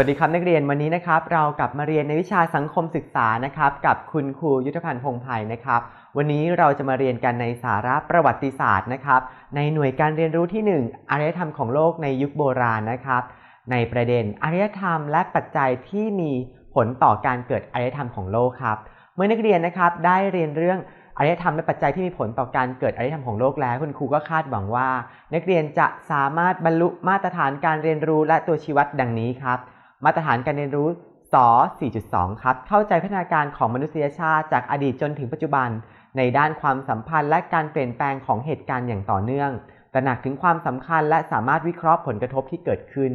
วัสดีครับนักเรียนวันนี้นะครับ เรากลับมาเรียนในวิชาสังคมศึกษานะครับ กับคุณครูยุทธพันธ์พงไผ่นะครับ วันนี้เราจะมาเรียนกันในสาระประวัติศาสตร์นะครับ ในหน่วยการเรียนรู้ที่ 1อารยธรรมของโลกในยุคโบราณนะครับ ในประเด็นอารยธรรมและปัจจัยที่มีผลต่อการเกิดอารยธรรมของโลกครับ เมื่อนักเรียนนะครับได้เรียนเรื่องอารยธรรมและปัจจัยที่มีผลต่อการเกิดอารยธรรมของโลกแล้ว คุณครูก็คาดหวังว่า นักเรียนจะสามารถบรรลุมาตรฐานการเรียนรู้และตัวชี้วัดดังนี้ครับ มาตรฐานการเรียนรู้ส4.2 ครับ เข้าใจพัฒนาการของมนุษยชาติจากอดีตจนถึงปัจจุบัน ในด้านความสัมพันธ์และการเปลี่ยนแปลงของเหตุการณ์อย่างต่อเนื่อง ตระหนักถึงความสำคัญและสามารถวิเคราะห์ผลกระทบที่เกิดขึ้น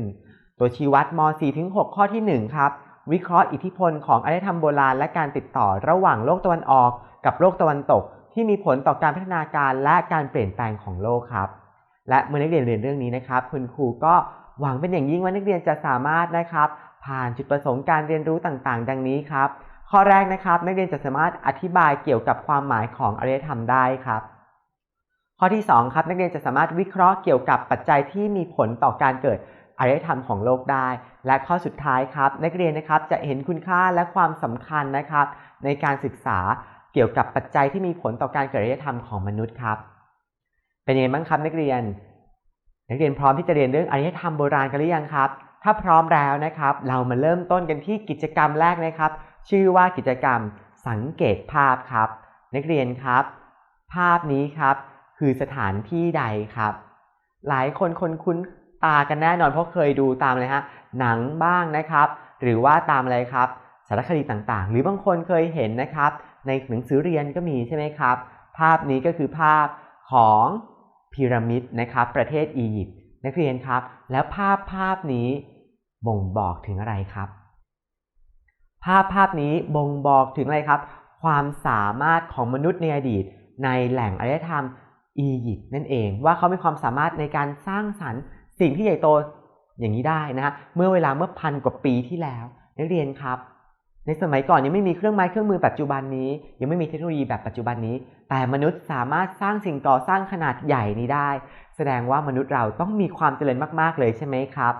ตัวชี้วัดม 4-6 ข้อที่ 1 ครับ วิเคราะห์อิทธิพลของอารยธรรมโบราณและการติดต่อระหว่างโลกตะวันออก กับโลกตะวันตก ที่มีผลต่อการพัฒนาการและการเปลี่ยนแปลงของโลกครับ และเมื่อนักเรียนเรียนเรื่องนี้นะครับ คุณครูก็ หวังเป็นอย่างยิ่งว่านักเรียนจะสามารถนะครับ ผ่านจุดประสงค์การเรียนรู้ต่างๆ ดังนี้ครับ ข้อแรกนะครับ นักเรียนจะสามารถอธิบายเกี่ยวกับความหมายของอารยธรรมได้ครับ ข้อที่ 2 ครับนักเรียนจะสามารถวิเคราะห์เกี่ยวกับปัจจัยที่มีผลต่อการเกิดอารยธรรมของโลกได้ และข้อสุดท้ายครับ นักเรียนนะครับจะเห็นคุณค่าและความสำคัญนะครับ ในการศึกษาเกี่ยวกับปัจจัยที่มีผลต่อการเกิดอารยธรรมของมนุษย์ครับ เป็นยังไงบ้างครับนักเรียน นักเรียนพร้อมที่จะเรียนเรื่องอารยธรรมโบราณกันหรือยังครับ ถ้าพร้อมแล้วนะครับ เรามาเริ่มต้นกันที่กิจกรรมแรกนะครับ ชื่อว่ากิจกรรมสังเกตภาพครับ นักเรียนครับ ภาพนี้ครับคือสถานที่ใดครับ หลายคนคนคุ้นตากันแน่นอนเพราะเคยดูตามเลยฮะหนังบ้างนะครับ หรือว่าตามอะไรครับ สารคดีต่างๆ หรือบางคนเคยเห็นนะครับ ในหนังสือเรียนก็มีใช่ไหมครับ ภาพนี้ก็คือภาพของ พีระมิดนะครับ ประเทศอียิปต์นักเรียนครับ แล้วภาพภาพนี้บ่งบอกถึงอะไรครับ ภาพภาพนี้บ่งบอกถึงอะไรครับ ความสามารถของมนุษย์ในอดีต ในแหล่งอารยธรรมอียิปต์นั่นเอง ว่าเขามีความสามารถในการสร้างสรรค์สิ่งที่ใหญ่โตอย่างนี้ได้นะฮะเมื่อเวลาเมื่อพันกว่าปีที่แล้ว นักเรียนครับ ในสมัยก่อนยังไม่มีเครื่องไม้เครื่องมือปัจจุบันนี้ ยังไม่มีเทคโนโลยีแบบปัจจุบันนี้ แต่มนุษย์สามารถสร้างสิ่งก่อสร้างขนาดใหญ่นี้ได้ แสดงว่ามนุษย์เราต้องมีความเจริญมาก ๆ เลยใช่ไหมครับ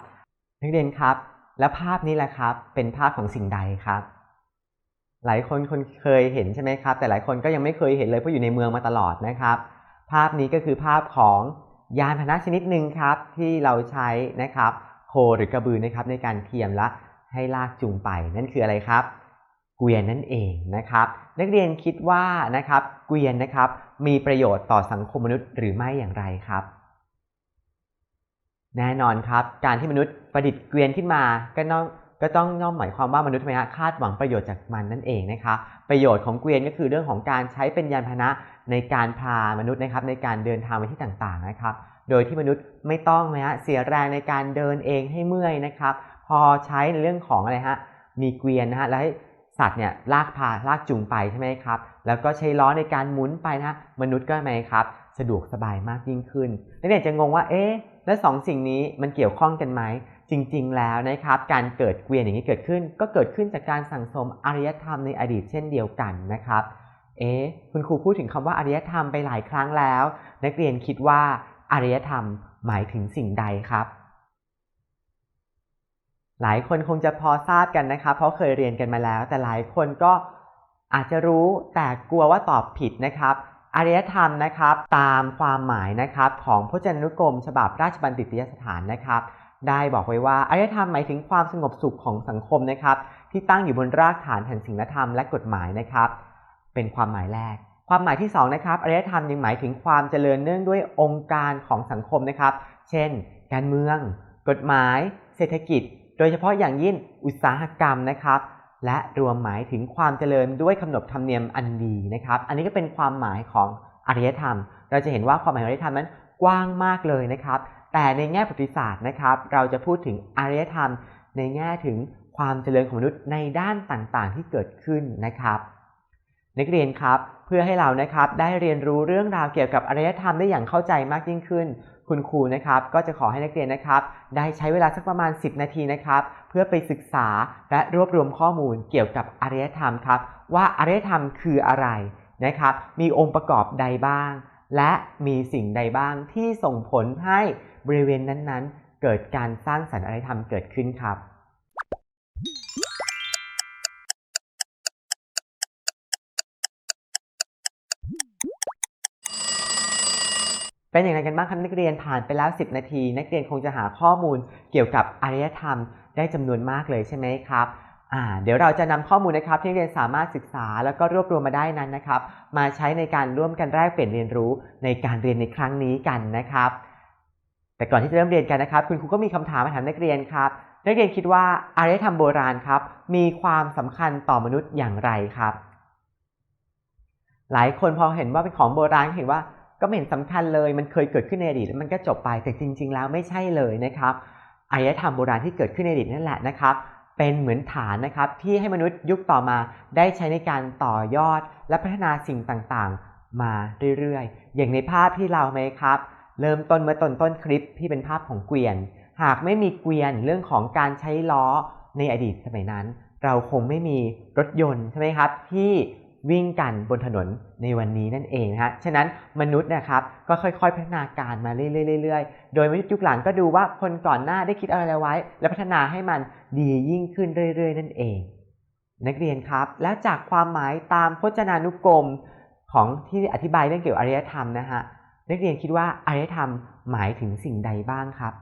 นักเรียนครับ และภาพนี้แหละครับ เป็นภาพของสิ่งใดครับ หลายคนคนเคยเห็นใช่ไหมครับ แต่หลายคนก็ยังไม่เคยเห็นเลยเพราะอยู่ในเมืองมาตลอดนะครับ ภาพนี้ก็คือภาพของยานพาหนะชนิดหนึ่งครับที่เราใช้นะครับโคหรือกระบือนะครับในการเทียมและ ให้ลากจูงไปนั่นคืออะไรครับ เกวียนนั่นเองนะครับ นักเรียนคิดว่านะครับเกวียนนะครับ มีประโยชน์ต่อสังคมมนุษย์หรือไม่อย่างไรครับ แน่นอนครับ การที่มนุษย์ประดิษฐ์เกวียนขึ้นมาก็ต้องก็ต้องย่อมหมายความว่ามนุษย์ทำไมฮะคาดหวังประโยชน์จากมันนั่นเองนะครับประโยชน์ของเกวียนก็คือเรื่องของการใช้เป็นยานพาหนะในการพามนุษย์นะครับในการเดินทางไปที่ต่างๆนะครับ โดยที่มนุษย์ไม่ต้องนะฮะเสียแรงในการเดินเองให้เมื่อยนะครับ อใช้ในเรื่องของอะไรฮะมีเกวียนนะฮะแล้วให้สัตว์เนี่ยลากพาลากจูงไปใช่ไหมครับ แล้วก็ใช้ล้อในการหมุนไปนะฮะมนุษย์ก็ไหมครับ สะดวกสบายมากยิ่งขึ้นนักเรียนจะงงว่าเอ๊ะแล้วสองสิ่งนี้มันเกี่ยวข้องกันไหมจริงๆ แล้วนะครับ การเกิดเกวียนอย่างนี้เกิดขึ้น ก็เกิดขึ้นจากการสั่งสมอารยธรรมในอดีตเช่นเดียวกันนะครับ เอ๊คุณครูพูดถึงคำว่าอารยธรรมไปหลายครั้งแล้ว นักเรียนคิดว่าอารยธรรมหมายถึงสิ่งใดครับ หลายคนคงจะพอทราบกันนะครับเพราะเคยเรียนกันมาแล้ว แต่หลายคนก็อาจจะรู้แต่กลัวว่าตอบผิดนะครับอารยธรรมนะครับตามความหมายนะครับของพจนานุกรม ฉบับราชบัณฑิตยสถานนะครับ ได้บอกไว้ว่าอารยธรรมหมายถึงความสงบสุขของสังคมนะครับ ที่ตั้งอยู่บนรากฐานแห่งศีลธรรมและกฎหมายนะครับ เป็นความหมายแรก ความหมายที่2นะครับอารยธรรมยังหมายถึงความเจริญเนื่องด้วยองค์การของสังคมนะครับ เช่น การเมือง กฎหมาย เศรษฐกิจ โดยเฉพาะอย่างยิ่งอุตสาหกรรมนะครับ และรวมหมายถึงความเจริญด้วยขนบธรรมเนียมอันดีนะครับ อันนี้ก็เป็นความหมายของอารยธรรม เราจะเห็นว่าความหมายของอารยธรรมนั้นกว้างมากเลยนะครับ แต่ในแง่ประวัติศาสตร์นะครับ เราจะพูดถึงอารยธรรม ในแง่ถึงความเจริญของมนุษย์ในด้านต่างๆ ที่เกิดขึ้นนะครับ นักเรียนครับเพื่อให้เรานะครับได้เรียนรู้เรื่องราวเกี่ยวกับอารยธรรมได้อย่างเข้าใจมากยิ่งขึ้น คุณครูนะครับก็จะขอให้นักเรียนนะครับ ได้ใช้เวลาสักประมาณ 10 นาทีนะครับ เพื่อไปศึกษาและรวบรวมข้อมูลเกี่ยวกับอารยธรรมครับ ว่าอารยธรรมคืออะไรนะครับ มีองค์ประกอบใดบ้าง และมีสิ่งใดบ้างที่ส่งผลให้บริเวณนั้นๆ เกิดการสร้างสรรค์อารยธรรมเกิดขึ้นครับ เป็นอย่างไรกันบ้างครับนักเรียนผ่านไปแล้ว 10 นาที นักเรียนคงจะหาข้อมูลเกี่ยวกับอารยธรรมได้จำนวนมากเลยใช่ไหมครับเดี๋ยวเราจะนำข้อมูลนะครับที่นักเรียนสามารถศึกษาแล้วก็รวบรวมมาได้นั้นนะครับ มาใช้ในการร่วมกันแลกเปลี่ยนเรียนรู้ในการเรียนในครั้งนี้กันนะครับ แต่ก่อนที่จะเริ่มเรียนกันนะครับ คุณครูก็มีคำถามมาถามนักเรียนครับ นักเรียนคิดว่าอารยธรรมโบราณครับ มีความสำคัญต่อมนุษย์อย่างไรครับ หลายคนพอเห็นว่าเป็นของโบราณเห็นว่า ก็ไม่เห็นสำคัญเลย มันเคยเกิดขึ้นในอดีตแล้วมันก็จบไปแต่จริง ๆ แล้วไม่ใช่เลยนะครับอารยธรรมโบราณที่เกิดขึ้นในอดีตนั่นแหละนะครับเป็นเหมือนฐานนะครับที่ให้มนุษย์ยุคต่อมาได้ใช้ในการต่อยอด และพัฒนาสิ่งต่างๆ มาเรื่อยๆ อย่างในภาพที่เราไหมครับ เริ่มต้นเมื่อต้นต้นคลิปที่เป็นภาพของเกวียน หากไม่มีเกวียนเรื่องของการใช้ล้อในอดีตสมัยนั้น เราคงไม่มีรถยนต์ใช่ไหมครับที่ วิ่งกันบนถนนในวันนี้นั่นเองนะฮะ ฉะนั้นมนุษย์นะครับก็ค่อยๆ พัฒนาการมาเรื่อยๆ โดยมนุษย์ยุคหลังก็ดูว่าคนก่อนหน้าได้คิดอะไรไว้ และพัฒนาให้มันดียิ่งขึ้นเรื่อยๆ นั่นเอง นักเรียนครับ แล้วจากความหมายตามพจนานุกรมของที่อธิบายเรื่องเกี่ยวกับอารยธรรมนะฮะ นักเรียนคิดว่าอารยธรรมหมายถึงสิ่งใดบ้างครับ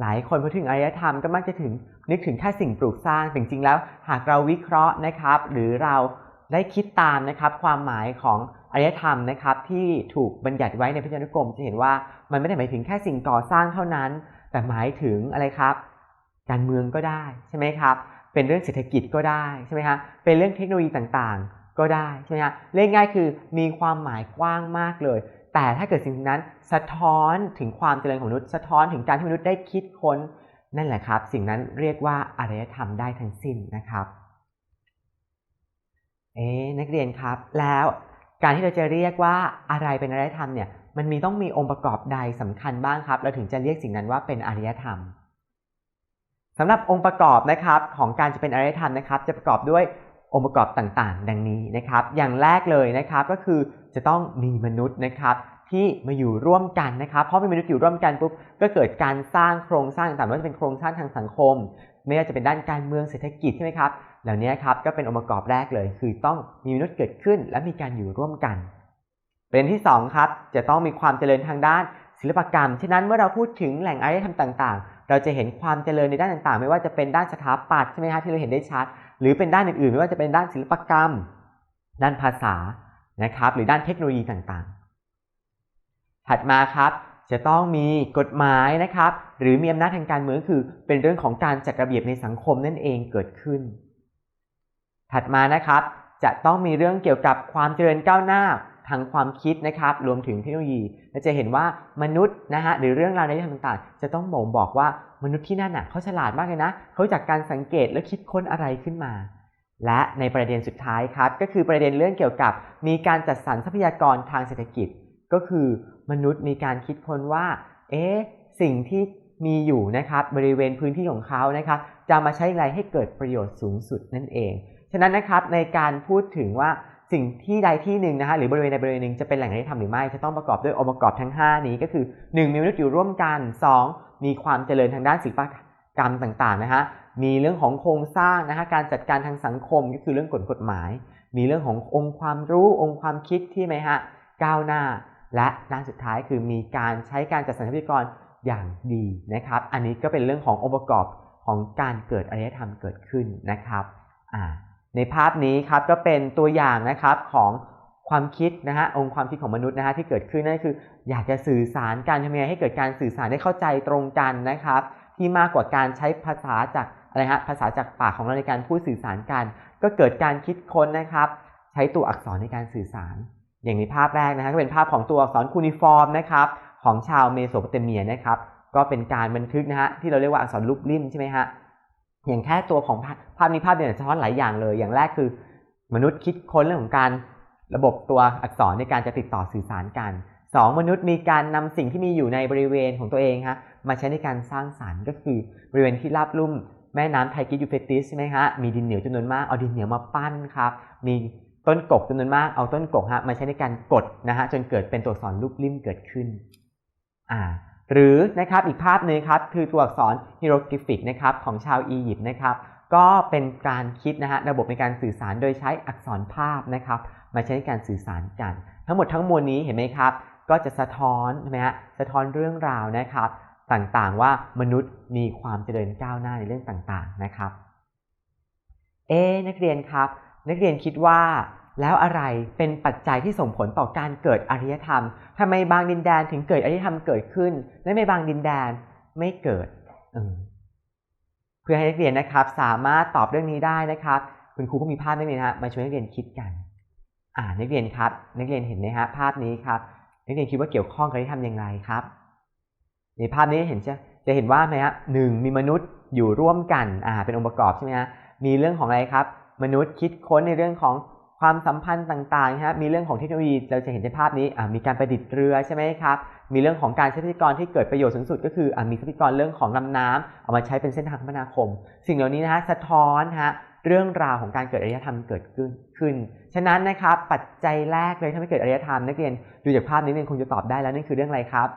หลายคนพอถึงอารยธรรมก็มักจะถึงนึกถึงแค่สิ่งปลูกสร้างแต่จริงๆแล้วหากเราวิเคราะห์นะครับ หรือเราได้คิดตามนะครับ ความหมายของอารยธรรมนะครับที่ถูกบัญญัติไว้ในพจนานุกรมจะเห็นว่ามันไม่ได้หมายถึงแค่สิ่งก่อสร้างเท่านั้น แต่หมายถึงอะไรครับ การเมืองก็ได้ใช่ไหมครับเป็นเรื่องเศรษฐกิจก็ได้ใช่ไหมฮะเป็นเรื่องเทคโนโลยีต่างๆ ก็ได้ใช่ไหมฮะเรียกง่ายคือมีความหมายกว้างมากเลย แต่ถ้าเกิดสิ่งนั้นสะท้อนถึงความเจริญของมนุษย์ สะท้อนถึงการที่มนุษย์ได้คิดค้นนั่นแหละครับ สิ่งนั้นเรียกว่าอารยธรรมได้ทั้งสิ้นนะครับเอ๊นักเรียนครับแล้วการที่เราจะเรียกว่าอะไรเป็นอารยธรรมเนี่ยมันมีต้องมีองค์ประกอบใดสำคัญบ้างครับ เราถึงจะเรียกสิ่งนั้นว่าเป็นอารยธรรมสำหรับองค์ประกอบนะครับของการจะเป็นอารยธรรมนะครับ จะประกอบด้วย องค์ประกอบต่างๆ ดังนี้นะครับ อย่างแรกเลยนะครับก็คือจะต้องมีมนุษย์นะครับที่มาอยู่ร่วมกันนะครับเพราะมีมนุษย์อยู่ร่วมกันปุ๊บก็เกิดการสร้างโครงสร้างต่างๆไม่ว่าจะเป็นโครงสร้างทางสังคม ไม่ว่าจะเป็นด้านการเมืองเศรษฐกิจใช่ไหมครับเหล่านี้ครับก็เป็นองค์ประกอบแรกเลย คือต้องมีมนุษย์เกิดขึ้น และมีการอยู่ร่วมกันประเด็นที่2ครับจะต้องมีความเจริญทางด้านศิลปกรรม ฉะนั้นเมื่อเราพูดถึงแหล่งอารยธรรมต่าง ๆ เราจะเห็นความเจริญในด้านต่างๆ ไม่ว่าจะเป็นด้านสถาปัตย์ใช่ไหมฮะที่เราเห็นได้ชัด หรือเป็นด้านอื่นๆไม่ว่าจะเป็นด้านศิลปกรรม ด้านภาษานะครับ หรือด้านเทคโนโลยีต่างๆ ถัดมาครับจะต้องมีกฎหมายนะครับ หรือมีอำนาจทางการเมืองคือ เป็นเรื่องของการจัดระเบียบในสังคมนั่นเองเกิดขึ้น ถัดมานะครับ จะต้องมีเรื่องเกี่ยวกับความเจริญก้าวหน้า ทางความคิดนะครับรวมถึงเทคโนโลยีเราจะเห็นว่ามนุษย์นะฮะหรือเรื่องราวในทางต่างๆ จะต้องบ่งบอกว่ามนุษย์ที่นั่นน่ะเขาฉลาดมากเลยนะเขาจากการสังเกตและคิดค้นอะไรขึ้นมา และในประเด็นสุดท้ายครับ ก็คือประเด็นเรื่องเกี่ยวกับ มีการจัดสรรทรัพยากรทางเศรษฐกิจ ก็คือมนุษย์มีการคิดค้นว่าเอ๊ะสิ่งที่มีอยู่นะครับบริเวณพื้นที่ของเขานะครับจะมาใช้อะไรให้เกิดประโยชน์สูงสุดนั่นเอง ฉะนั้นนะครับในการพูดถึงว่า สิ่งที่ใดที่หนึ่งนะฮะหรือบริเวณใดบริเวณหนึ่งจะเป็นแหล่งอารยธรรมหรือไม่ จะต้องประกอบด้วยองค์ประกอบทั้ง 5 นี้ก็คือ 1 มีมนุษย์อยู่ร่วมกัน 2 มีความเจริญทางด้านศิลปกรรมต่างๆนะฮะมีเรื่องของโครงสร้างนะฮะการจัดการทางสังคมก็คือเรื่องกฎกฎหมาย มีเรื่องขององค์ความรู้องค์ความคิดที่ไหมฮะก้าวหน้า และด้านสุดท้ายคือมีการใช้การจัดสรรทรัพยากรอย่างดีนะครับ อันนี้ก็เป็นเรื่องขององค์ประกอบของการเกิดอารยธรรมเกิดขึ้นนะครับอ่า ในภาพนี้ครับก็เป็นตัวอย่างนะครับของความคิดนะฮะองค์ความคิดของมนุษย์นะฮะที่เกิดขึ้นนั่นคือ อยากจะสื่อสารการทำยังไงให้เกิดการสื่อสารได้เข้าใจตรงกันนะครับ ที่มากกว่าการใช้ภาษาจากอะไรฮะภาษาจากปากของเราในการพูดสื่อสารกัน ก็เกิดการคิดค้นนะครับ ใช้ตัวอักษรในการสื่อสาร อย่างในภาพแรกนะฮะก็เป็นภาพของตัวอักษรคูนิฟอร์มนะครับของชาวเมโสโปเตเมียนะครับก็เป็นการบันทึกนะฮะที่เราเรียกว่าอักษรรูปริมใช่ไหมฮะ อย่างแค่ตัวของภาพนี้ภาพเดียวสะท้อนหลายอย่างเลย อย่างแรกคือ มนุษย์คิดค้นเรื่องของการระบบตัวอักษรในการจะติดต่อสื่อสารกัน 2 มนุษย์มีการนำสิ่งที่มีอยู่ในบริเวณของตัวเองฮะมาใช้ในการสร้างสารรค์ก็คือบริเวณที่ราบลุ่มแม่น้ำไทกิสยูเฟติสใช่ไหมฮะ มีดินเหนียวจำนวนมาก เอาดินเหนียวมาปั้นครับ มีต้นกกจำนวนมาก เอาต้นกกฮะมาใช้ในการกดนะฮะจนเกิดเป็นตัวอักษรรูปริมเกิดขึ้น อ่า หรือนะครับอีกภาพหนึ่งครับคือตัวอักษรฮิโรกริฟิกนะครับของชาวอียิปต์นะครับก็เป็นการคิดนะฮะระบบในการสื่อสารโดยใช้อักษรภาพนะครับมาใช้ในการสื่อสารกัน ทั้งหมดทั้งมวลนี้เห็นไหมครับ ก็จะสะท้อนใช่ไหมฮะสะท้อนเรื่องราวนะครับ ต่างๆว่ามนุษย์มีความเจริญก้าวหน้าในเรื่องต่างๆนะครับ เอ๊นักเรียนครับ นักเรียนคิดว่า แล้วอะไรเป็นปัจจัยที่ส่งผลต่อการเกิดอารยธรรมทำไมบางดินแดนถึงเกิดอารยธรรมเกิดขึ้น และไม่บางดินแดนไม่เกิดเพื่อให้นักเรียนนะครับ สามารถตอบเรื่องนี้ได้นะครับ คุณครูก็มีภาพนักเรียนฮะมาช่วยนักเรียนคิดกัน อ่านักเรียนครับ นักเรียนเห็นไหมฮะภาพนี้ครับ นักเรียนคิดว่าเกี่ยวข้องกับอารยธรรมอย่างไรครับ ในภาพนี้เห็นใช่จะเห็นว่าไหมฮะหนึ่งมีมนุษย์อยู่ร่วมกันอ่าเป็นองค์ประกอบใช่ไหมฮะมีเรื่องของอะไรครับ มนุษย์คิดค้นในเรื่องของ ความสัมพันธ์ต่างๆนะฮะมีเรื่องของเทคโนโลยีเราจะเห็นในภาพนี้มีการประดิษฐ์เรือใช่ไหมครับมีเรื่องของการใช้ทรัพยากรที่เกิดประโยชน์สูงสุด ก็คืออมีทรัพยากรเรื่องของลำน้ำเอามาใช้เป็นเส้นทางคมนาคม สิ่งเหล่านี้นะฮะสะท้อนฮะเรื่องราวของการเกิดอารยธรรมเกิดขึ้นขึ้น ฉะนั้นนะครับปัจจัยแรกเลยที่ทำให้เกิดอารยธรรมนักเรียนดูจากภาพนี้นักเรียนคงจะตอบได้แล้วนั่นคือเรื่องอะไรครับ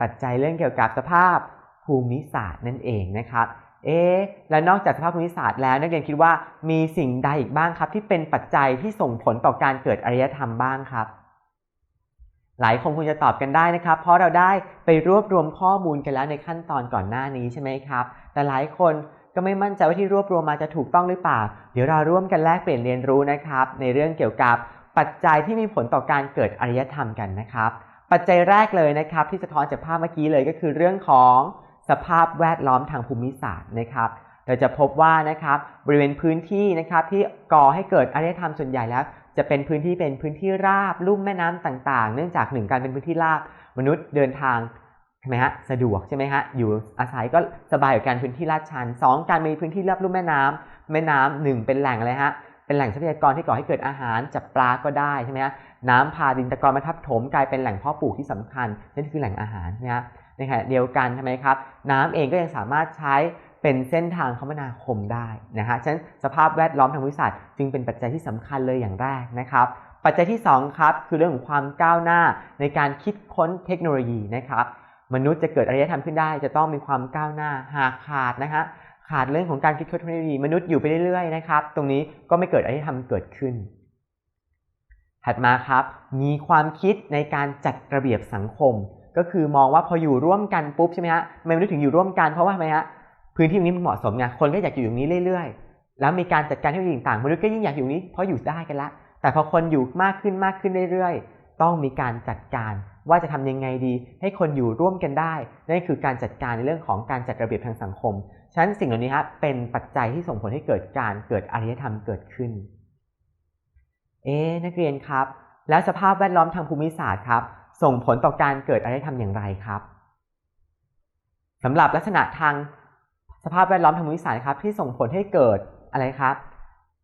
ปัจจัยเรื่องเกี่ยวกับสภาพภูมิศาสตร์นั่นเองนะครับ เอ๊ะแล้วนอกจากสภาพภูมิศาสตร์แล้วนักเรียนคิดว่ามีสิ่งใดอีกบ้างครับ ที่เป็นปัจจัยที่ส่งผลต่อการเกิดอารยธรรมบ้างครับ หลายคนคงจะตอบกันได้นะครับ เพราะเราได้ไปรวบรวมข้อมูลกันแล้วในขั้นตอนก่อนหน้านี้ใช่ไหมครับ แต่หลายคนก็ไม่มั่นใจว่าที่รวบรวมมาจะถูกต้องหรือเปล่า เดี๋ยวเราร่วมกันแลกเปลี่ยนเรียนรู้นะครับ ในเรื่องเกี่ยวกับปัจจัยที่มีผลต่อการเกิดอารยธรรมกันนะครับ ปัจจัยแรกเลยนะครับ ที่สะท้อนจากภาพเมื่อกี้เลยก็คือเรื่องของ สภาพแวดล้อมทางภูมิศาสตร์นะครับเราจะพบว่านะครับบริเวณพื้นที่นะครับที่ก่อให้เกิดอารยธรรมส่วนใหญ่แล้ว จะเป็นพื้นที่เป็นพื้นที่ราบลุ่มแม่น้ำต่างๆ เนื่องจากหนึ่งการเป็นพื้นที่ราบมนุษย์เดินทางใช่ไหมฮะสะดวกใช่ไหมฮะอยู่อาศัยก็สบายกว่าการพื้นที่ลาดชันสองการมีพื้นที่ราบลุ่มแม่น้ำแม่น้ำหนึ่งเป็นแหล่งอะไรฮะเป็นแหล่งทรัพยากรที่ก่อให้เกิดอาหารจับปลาก็ได้ใช่ไหมฮะน้ำพาดินตะกอนมาทับถมกลายเป็นแหล่งเพาะปลูกที่สำคัญนั่นคือแหล่งอาหารนะฮะ ในขณะเดียวกันทำไมครับ น้ำเองก็ยังสามารถใช้เป็นเส้นทางคมนาคมได้นะฮะฉะนั้นสภาพแวดล้อมทางวิสัยจึงเป็นปัจจัยที่สำคัญเลยอย่างแรกนะครับปัจจัยที่2ครับคือเรื่องของความก้าวหน้าในการคิดค้นเทคโนโลยีนะครับมนุษย์จะเกิดอารยธรรมขึ้นได้ จะต้องมีความก้าวหน้าหากขาดนะฮะขาดเรื่องของการคิดค้นเทคโนโลยีมนุษย์อยู่ไปเรื่อยๆนะครับตรงนี้ก็ไม่เกิดอารยธรรมเกิดขึ้น ถัดมาครับมีความคิดในการจัดระเบียบสังคม ก็คือมองว่าพออยู่ร่วมกันปุ๊บใช่ไหมฮะไมมนุษย์ถึงอยู่ร่วมกันเพราะว่าทำไมฮะพื้นที่ตรงนี้มันเหมาะสมไงคนก็อยากอยู่อย่างนี้เรื่อยๆ แล้วมีการจัดการทคโนต่างๆมนุษย์ก็ยิ่งอยากอยู่นี้เพราะอยู่ได้กันละ แต่พอคนอยู่มากขึ้นมากขึ้นเรื่อยๆ ต้องมีการจัดการว่าจะทำยังไงดี ให้คนอยู่ร่วมกันได้นั่นคือการจัดการในเรื่องของการจัดระเบียบทางสังคมฉะนั้นสิ่งเหล่านี้ครับเป็นปัจจัยที่ส่งผลให้เกิดการเกิดอารยธรรมเกิดขึ้น เอ๊นักเรียนครับ แล้วสภาพแวดล้อมทางภูมิศาสตร์ครับ ส่งผลต่อการเกิดอารยธรรมอย่างไรครับสำหรับลักษณะทางสภาพแวดล้อมทางภูมิศาสตร์ครับที่ส่งผลให้เกิดอะไรครับ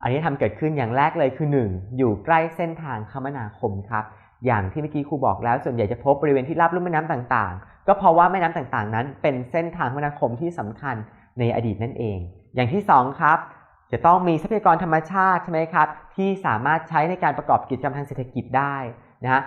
อารยธรรมเกิดขึ้นอย่างแรกเลยคือ 1. อยู่ใกล้เส้นทางคมนาคมครับอย่างที่เมื่อกี้ครูบอกแล้วส่วนใหญ่จะพบบริเวณที่ราบลุ่มแม่น้ำต่างๆ ก็เพราะว่าแม่น้ำต่างๆ นั้น เป็นเส้นทางคมนาคมที่สำคัญในอดีตนั่นเอง อย่างที่ 2 ครับ จะต้องมีทรัพยากรธรรมชาติใช่ไหมครับที่สามารถใช้ในการประกอบกิจกรรมทางเศรษฐกิจได้นะ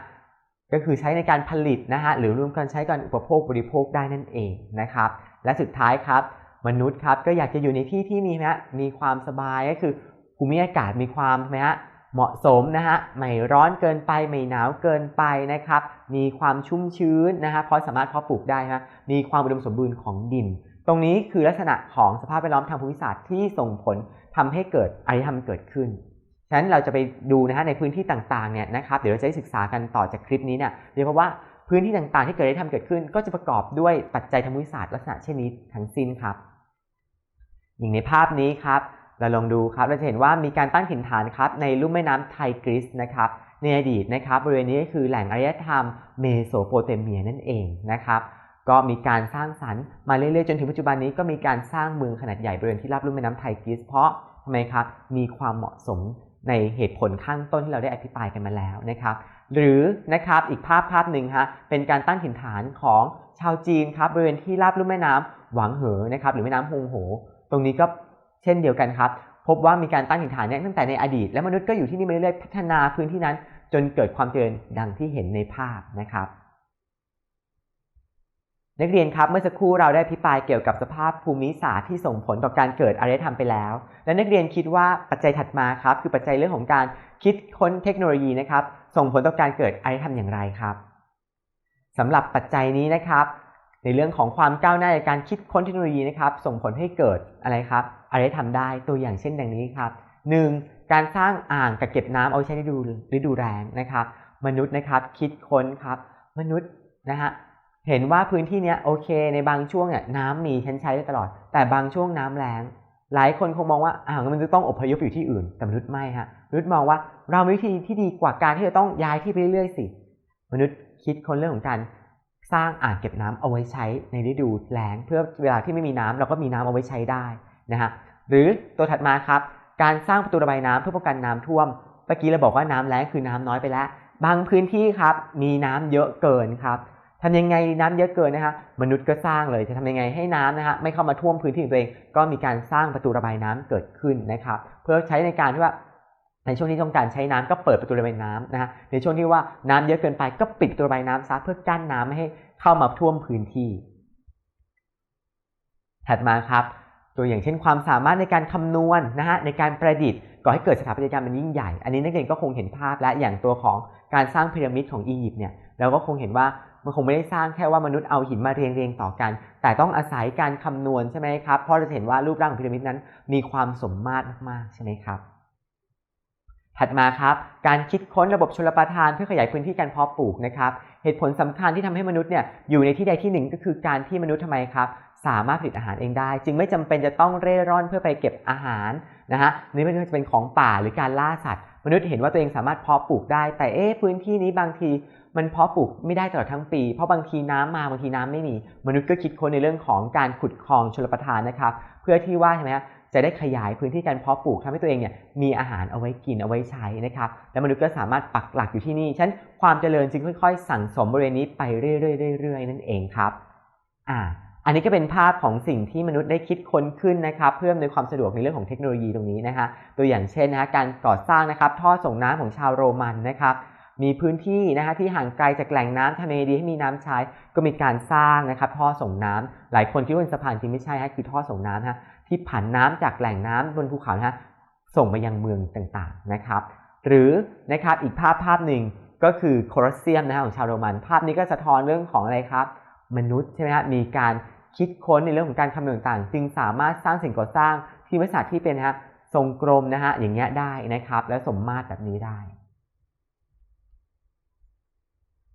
ก็คือใช้ในการผลิตนะฮะหรือรวมกันใช้การอุปโภคบริโภคได้นั่นเองนะครับ และสุดท้ายครับ มนุษย์ครับก็อยากจะอยู่ในที่ที่มีนะมีความสบายก็คือภูมิอากาศมีความนะฮะเหมาะสมนะฮะไม่ร้อนเกินไปไม่หนาวเกินไปนะครับ มีความชุ่มชื้นนะฮะเพราะสามารถเพาะปลูกได้นะมีความอุดมสมบูรณ์ของดิน ตรงนี้คือลักษณะของสภาพแวดล้อมทางภูมิศาสตร์ที่ส่งผลทำให้เกิดอารยธรรมเกิดขึ้น ฉะนั้นเราจะไปดูนะฮะในพื้นที่ต่างๆเนี่ยนะครับเดี๋ยวเราจะได้ศึกษากันต่อจากคลิปนี้เนี่ยเรียกว่าพื้นที่ต่างๆ ที่เกิดอารยธรรมเกิดขึ้น ก็จะประกอบด้วยปัจจัยทางภูมิศาสตร์ลักษณะเช่นนี้ทั้งสิ้นครับอย่างในภาพนี้ครับเราลองดูครับเราจะเห็นว่ามีการตั้งถิ่นฐานครับในลุ่มแม่น้ำไทกริสนะครับในอดีตนะครับบริเวณนี้ก็คือแหล่งอารยธรรมเมโสโปเตเมียนั่นเองนะครับก็มีการสร้างสรรค์มาเรื่อยๆจนถึงปัจจุบันนี้ก็มีการสร้างเมืองขนาดใหญ่บริเวณที่ราบลุ่มแม่น้ำไทกริสเพราะทำไมครับมีความเหมาะสม ในเหตุผลข้างต้นที่เราได้อธิบายกันมาแล้วนะครับหรือนะครับอีกภาพภาพหนึ่งฮะเป็นการตั้งถิ่นฐานของชาวจีนครับบริเวณที่ราบลุ่มแม่น้ำหวังเหอนะครับหรือแม่น้ำฮงโห ตรงนี้ก็เช่นเดียวกันครับ พบว่ามีการตั้งถิ่นฐานเนี่ยตั้งแต่ในอดีต และมนุษย์ก็อยู่ที่นี่มาเรื่อยๆพัฒนาพื้นที่นั้น จนเกิดความเจริญดังที่เห็นในภาพนะครับ นักเรียนครับเมื่อสักครู่เราได้พิปรายเกี่ยวกับสภาพภูมิศาสตร์ที่ส่งผลต่อการเกิดอารยธรรมไปแล้ว และนักเรียนคิดว่าปัจจัยถัดมาครับ คือปัจจัยเรื่องของการคิดค้นเทคโนโลยีนะครับ ส่งผลต่อการเกิดอารยธรรมอย่างไรครับสำหรับปัจจัยนี้นะครับ ในเรื่องของความก้าวหน้าในการคิดค้นเทคโนโลยีนะครับ ส่งผลให้เกิดอะไรครับอารยธรรมได้ตัวอย่างเช่นดังนี้ครับ 1. การสร้างอ่างกักเก็บน้ำเอาไว้ใช้ฤดูฤดูแล้งนะครับ มนุษย์นะครับคิดค้นครับ มนุษย์นะฮะ เห็นว่าพื้นที่เนี้ยโอเค ในบางช่วงเนี่ยน้ำมีฉันใช้ได้ตลอด แต่บางช่วงน้ำแล้งหลายคนคงมองว่าอ่าวมันจะต้องอพยพอยู่ที่อื่น แต่มนุษย์ไม่ฮะมนุษย์มองว่าเรามีวิธีที่ดีกว่าการที่จะต้องย้ายที่ไปเรื่อยๆสิ มนุษย์คิดคนเรื่องของการสร้างอ่างเก็บน้ำเอาไว้ใช้ในฤดูแล้ง เพื่อเวลาที่ไม่มีน้ำเราก็มีน้ำเอาไว้ใช้ได้นะฮะหรือตัวถัดมาครับ การสร้างประตูระบายน้ำเพื่อป้องกันน้ำท่วมเมื่อกี้เราบอกว่าน้ำแล้งคือน้ำน้อยไปแล้ว บางพื้นที่ครับมีน้ำเยอะเกินครับ ทำยังไงน้ำเยอะเกินนะฮะมนุษย์ก็สร้างเลยจะทำยังไงให้น้ำนะฮะไม่เข้ามาท่วมพื้นที่ของตัวเอง ก็มีการสร้างประตูระบายน้ำเกิดขึ้นนะครับ เพื่อใช้ในการที่ว่าในช่วงที่ต้องการใช้น้ำก็เปิดประตูระบายน้ำนะฮะในช่วงที่ว่าน้ำเยอะเกินไปก็ปิดประตูระบายน้ำซะเพื่อกั้นน้ำไม่ให้เข้ามาท่วมพื้นที่ ถัดมาครับตัวอย่างเช่นความสามารถในการคำนวณนะฮะในการประดิษฐ์ก่อให้เกิดสถาปัตยกรรมมันยิ่งใหญ่ อันนี้นักเรียนก็คงเห็นภาพและอย่างตัวของการสร้างพีระมิดของอียิปต์เนี่ยเราก็คงเห็นว่า มันคงไม่ได้สร้างแค่ว่ามนุษย์เอาหินมาเรียงเรียงต่อกัน แต่ต้องอาศัยการคำนวณใช่ไหมครับ เพราะเราจะเห็นว่ารูปร่างของพีระมิดนั้น มีความสมมาตรมากๆใช่ไหมครับ ถัดมาครับการคิดค้นระบบชลประทานเพื่อขยายพื้นที่การเพาะปลูกนะครับ เหตุผลสำคัญที่ทำให้มนุษย์เนี่ยอยู่ในที่ใดที่หนึ่งก็คือการที่มนุษย์ทำไมครับสามารถผลิตอาหารเองได้ จึงไม่จำเป็นจะต้องเร่ร่อนเพื่อไปเก็บอาหารนะฮะนี่ไม่ว่าจะเป็นของป่าหรือการล่าสัตว์ มนุษย์เห็นว่าตัวเองสามารถเพาะปลูกได้ แต่เอ๊ะพื้นที่นี้บางที มันเพาะปลูกไม่ได้ตลอดทั้งปี เพราะบางทีน้ำมาบางทีน้ำไม่มี มนุษย์ก็คิดค้นในเรื่องของการขุดคลองชลประทานนะครับ เพื่อที่ว่าใช่ไหมฮะจะได้ขยายพื้นที่การเพาะปลูกทำให้ตัวเองเนี่ยมีอาหารเอาไว้กินเอาไว้ใช้นะครับ แล้วมนุษย์ก็สามารถปักหลักอยู่ที่นี่ฉะนั้นความเจริญจึงค่อยๆ สั่งสมบริเวณนี้ไปเรื่อยๆๆนั่นเองครับอ่าอันนี้ก็เป็นภาพของสิ่งที่มนุษย์ได้คิดค้นขึ้นนะครับเพื่ออำนความสะดวกในเรื่องของเทคโนโลยีตรงนี้นะฮะตัวอย่างเช่นนะฮะการก่อสร้างนะครับท่อส่งน้ำของชาวโรมันนะครับ มีพื้นที่นะฮะที่ห่างไกลจากแหล่งน้ำทำยังไงดีให้มีน้ำใช้ ก็มีการสร้างนะครับท่อส่งน้ำหลายคนคิดว่าเป็นสะพานจริงไม่ใช่ฮะคือท่อส่งน้ำฮะที่ผันน้ำจากแหล่งน้ำบนภูเขาฮะส่งมายังเมืองต่างๆนะครับ หรือนะครับอีกภาพภาพหนึ่งก็คือโคลอสเซียมนะฮะของชาวโรมัน ภาพนี้ก็สะท้อนเรื่องของอะไรครับ มนุษย์ใช่ไหมฮะมีการคิดค้นในเรื่องของการคำนวณต่างๆ จึงสามารถสร้างสิ่งก่อสร้างที่วิสัยที่เป็นฮะทรงกลมนะฮะอย่างเงี้ยได้นะครับ และสมมาตรแบบนี้ได้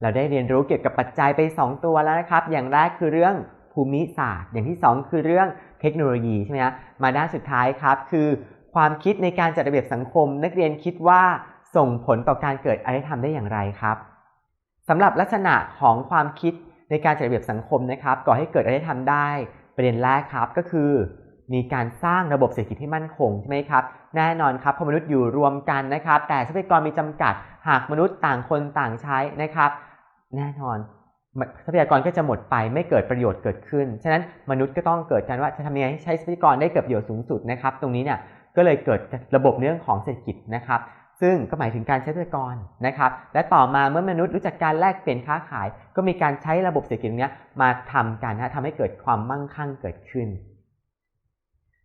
เราได้เรียนรู้เกี่ยวกับปัจจัยไป 2 ตัวแล้วนะครับ อย่างแรกคือเรื่องภูมิศาสตร์ อย่างที่ 2 คือเรื่องเทคโนโลยีใช่ไหมฮะมาด้านสุดท้ายครับ คือความคิดในการจัดระเบียบสังคม นักเรียนคิดว่าส่งผลต่อการเกิดอารยธรรมได้อย่างไรครับสำหรับลักษณะของความคิดในการจัดระเบียบสังคมนะครับก่อให้เกิดอารยธรรมได้ประเด็นแรกครับก็คือ มีการสร้างระบบเศรษฐกิจที่มั่นคงใช่ไหมครับแน่นอนครับพอมนุษย์อยู่รวมกันนะครับ แต่ทรัพยากรมีจำกัดหากมนุษย์ต่างคนต่างใช้นะครับ แน่นอนทรัพยากรก็จะหมดไปไม่เกิดประโยชน์เกิดขึ้น ฉะนั้นมนุษย์ก็ต้องเกิดการว่าจะทำยังไงให้ใช้ทรัพยากรได้เกิดประโยชน์สูงสุดนะครับ ตรงนี้เนี่ยก็เลยเกิดระบบเรื่องของเศรษฐกิจนะครับ ซึ่งก็หมายถึงการใช้ทรัพยากรนะครับ และต่อมาเมื่อมนุษย์รู้จักการแลกเปลี่ยนค้าขาย ก็มีการใช้ระบบเศรษฐกิจนี้มาทำกันนะทำให้เกิดความมั่งคั่งเกิดขึ้น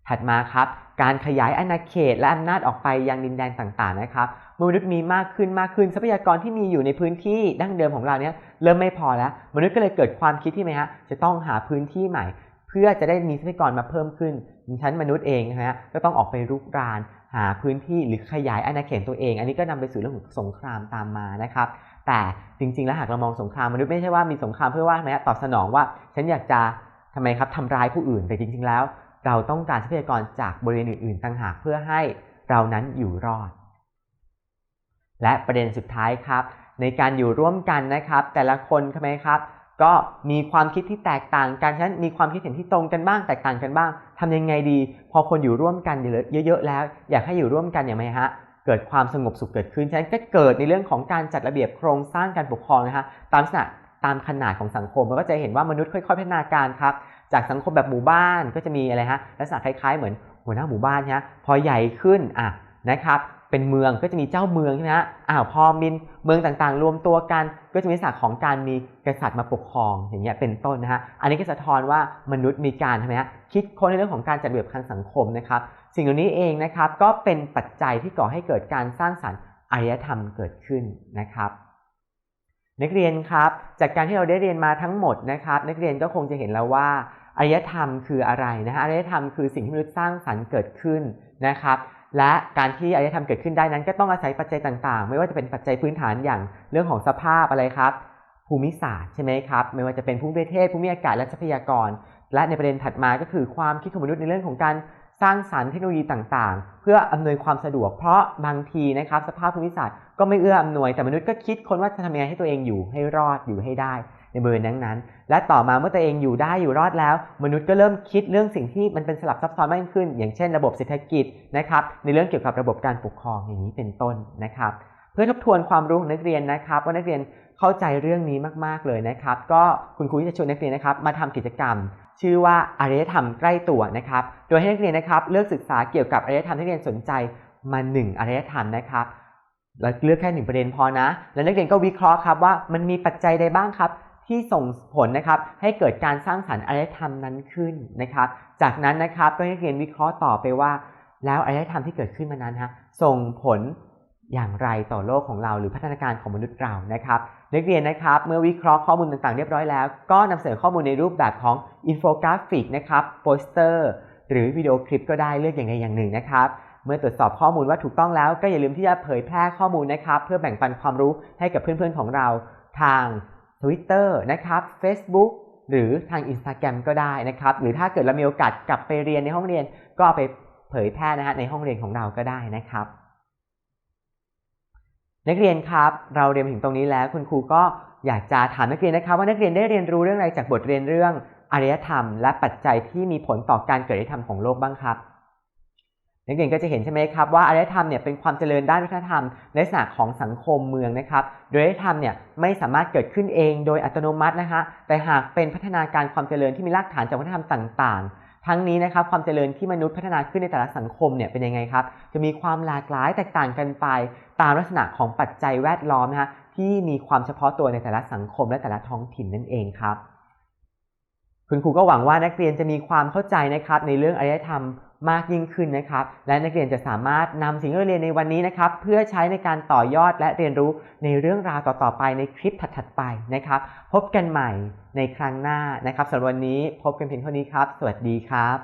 ถัดมาครับ การขยายอาณาเขตและอำนาจออกไปยังดินแดนต่างๆนะครับเมื่อมนุษย์มีมากขึ้นมากขึ้นทรัพยากรที่มีอยู่ในพื้นที่ดั้งเดิมของเราเนี่ยเริ่มไม่พอแล้ว มนุษย์ก็เลยเกิดความคิดที่ไหมฮะจะต้องหาพื้นที่ใหม่ เพื่อจะได้มีทรัพยากรมาเพิ่มขึ้นชั้นมนุษย์เองนะฮะก็ต้องออกไปรุกรานหาพื้นที่หรือขยายอาณาเขตตัวเอง อันนี้ก็นำไปสู่เรื่องของสงครามตามมานะครับ แต่จริงๆ แล้วหากเรามองสงครามมนุษย์ไม่ใช่ว่ามีสงครามเพื่อว่าทำไมตอบสนองว่า ฉันอยากจะทำไมครับทำร้ายผู้อื่น แต่จริง ๆ แล้ว เราต้องการทรัพยากรจากบริเวณอื่นๆต่างหากเพื่อให้เรานั้นอยู่รอด และประเด็นสุดท้ายครับ ในการอยู่ร่วมกันนะครับ แต่ละคนทำไมครับ ก็มีความคิดที่แตกต่างกันฉะนั้นมีความคิดเห็นที่ตรงกันบ้างแตกต่างกันบ้างทำยังไงดี พอคนอยู่ร่วมกันเยอะๆแล้ว อยากให้อยู่ร่วมกันอย่างไรฮะเกิดความสงบสุขเกิดขึ้นฉะนั้นก็เกิดในเรื่องของการจัดระเบียบโครงสร้างการปกครองนะฮะตามลักษณะตามขนาดของสังคมเราก็จะเห็นว่ามนุษย์ค่อยๆ พัฒนาการครับจากสังคมแบบหมู่บ้านก็จะมีอะไรฮะลักษณะคล้ายๆ เหมือนหัวหน้าหมู่บ้านฮะพอใหญ่ขึ้นอะนะครับ เป็นเมืองก็จะมีเจ้าเมืองใช่ไหมฮะอ้าวพอมีเมืองต่างๆ รวมตัวกัน ก็จะมีลักษณะของการมีกษัตริย์มาปกครองอย่างเงี้ยเป็นต้นนะฮะอันนี้ก็สะท้อนว่ามนุษย์มีการทำไมฮะคิดค้นในเรื่องของการจัดระเบียบทางสังคมนะครับ สิ่งเหล่านี้เองนะครับก็เป็นปัจจัยที่ก่อให้เกิดการสร้างสรรค์อารยธรรมเกิดขึ้นนะครับนักเรียนครับ จากการที่เราได้เรียนมาทั้งหมดนะครับ นักเรียนก็คงจะเห็นแล้วว่าอารยธรรมคืออะไรนะฮะอารยธรรมคือสิ่งที่มนุษย์สร้างสรรค์เกิดขึ้นนะครับ และการที่อารยธรรมเกิดขึ้นได้นั้น ก็ต้องอาศัยปัจจัยต่างๆ ไม่ว่าจะเป็นปัจจัยพื้นฐานอย่างเรื่องของสภาพอะไรครับ ภูมิศาสตร์ใช่ไหมครับ ไม่ว่าจะเป็นภูมิประเทศภูมิอากาศและทรัพยากร และในประเด็นถัดมาก็คือความคิดของมนุษย์ในเรื่องของการ สร้างสรรค์เทคโนโลยีต่างๆ เพื่ออำนวยความสะดวก เพราะบางทีนะครับสภาพภูมิศาสตร์ก็ไม่เอื้ออำนวยแต่มนุษย์ก็คิดค้นว่าจะทำยังไงให้ตัวเองอยู่ให้รอดอยู่ให้ได้ ในบริเวณนั้นๆและต่อมาเมื่อตัวเองอยู่ได้อยู่รอดแล้ว มนุษย์ก็เริ่มคิดเรื่องสิ่งที่มันเป็นสลับซับซ้อนมากขึ้น อย่างเช่น ระบบเศรษฐกิจนะครับในเรื่องเกี่ยวกับระบบการปกครองอย่างนี้เป็นต้นนะครับ เพื่อทบทวนความรู้ของนักเรียนนะครับว่านักเรียนเข้าใจเรื่องนี้มากๆเลยนะครับ ก็คุณครูจะชวนนักเรียนนะครับมาทำกิจกรรม ชื่อว่าอารยธรรมใกล้ตัวนะครับ โดยให้นักเรียนนะครับเลือกศึกษาเกี่ยวกับอารยธรรมที่เรียนสนใจมาหนึ่งอารยธรรมนะครับแล้วเลือกแค่หนึ่งประเด็นพอนะ แล้วนักเรียนก็วิเคราะห์ครับว่ามันมีปัจจัยใดบ้างครับ ที่ส่งผลนะครับให้เกิดการสร้างสรรค์อารยธรรมนั้นขึ้นนะครับ จากนั้นนะครับก็ให้นักเรียนวิเคราะห์ต่อไปว่า แล้วอารยธรรมที่เกิดขึ้นมานั้นฮะส่งผล อย่างไรต่อโลกของเราหรือพัฒนาการของมนุษย์เรานะครับนักเรียนนะครับ เมื่อวิเคราะห์ข้อมูลต่างๆ เรียบร้อยแล้ว ก็นำเสนอข้อมูลในรูปแบบของอินโฟกราฟิกนะครับโปสเตอร์หรือวิดีโอคลิปก็ได้เลือกอย่างใดอย่างหนึ่งนะครับ เมื่อตรวจสอบข้อมูลว่าถูกต้องแล้วก็อย่าลืมที่จะเผยแพร่ข้อมูลนะครับ เพื่อแบ่งปันความรู้ให้กับเพื่อนๆของเราทาง Twitter นะครับ Facebook หรือทาง Instagram ก็ได้นะครับ หรือถ้าเกิดเรามีโอกาสกลับไปเรียนในห้องเรียน ก็เอาไปเผยแพร่นะฮะในห้องเรียนของเราก็ได้นะครับ นักเรียนครับ เราเรียนถึงตรงนี้แล้วคุณครูก็อยากจะถามนักเรียนนะครับว่านักเรียนได้เรียนรู้เรื่องอะไรจากบทเรียนเรื่องอารยธรรม และปัจจัยที่มีผลต่อการเกิดอารยธรรมของโลกบ้างครับ นักเรียนก็จะเห็นใช่ไหมครับว่าอารยธรรมเนี่ยเป็นความเจริญด้านวัฒนธรรมในลักษณะของสังคมเมืองนะครับ โดยอารยธรรมเนี่ยไม่สามารถเกิดขึ้นเองโดยอัตโนมัตินะคะแต่หากเป็นพัฒนาการความเจริญที่มีรากฐานจากวัฒนธรรมต่าง ๆ ทั้งนี้นะครับความเจริญที่มนุษย์พัฒนาขึ้นในแต่ละสังคมเนี่ยเป็นยังไงครับ จะมีความหลากหลายแตกต่างกันไป ตามลักษณะของปัจจัยแวดล้อมนะฮะที่มีความเฉพาะตัวในแต่ละสังคมและแต่ละท้องถิ่นนั่นเองครับ คุณครูก็หวังว่านักเรียนจะมีความเข้าใจนะครับในเรื่องอารยธรรม มากยิ่งขึ้นนะครับ และนักเรียนจะสามารถนำสิ่งที่เราเรียนในวันนี้นะครับ เพื่อใช้ในการต่อยอดและเรียนรู้ในเรื่องราวต่อๆไปในคลิปถัดๆไปนะครับ พบกันใหม่ในครั้งหน้านะครับสำหรับวันนี้พบกันเพียงเท่านี้ครับ สวัสดีครับ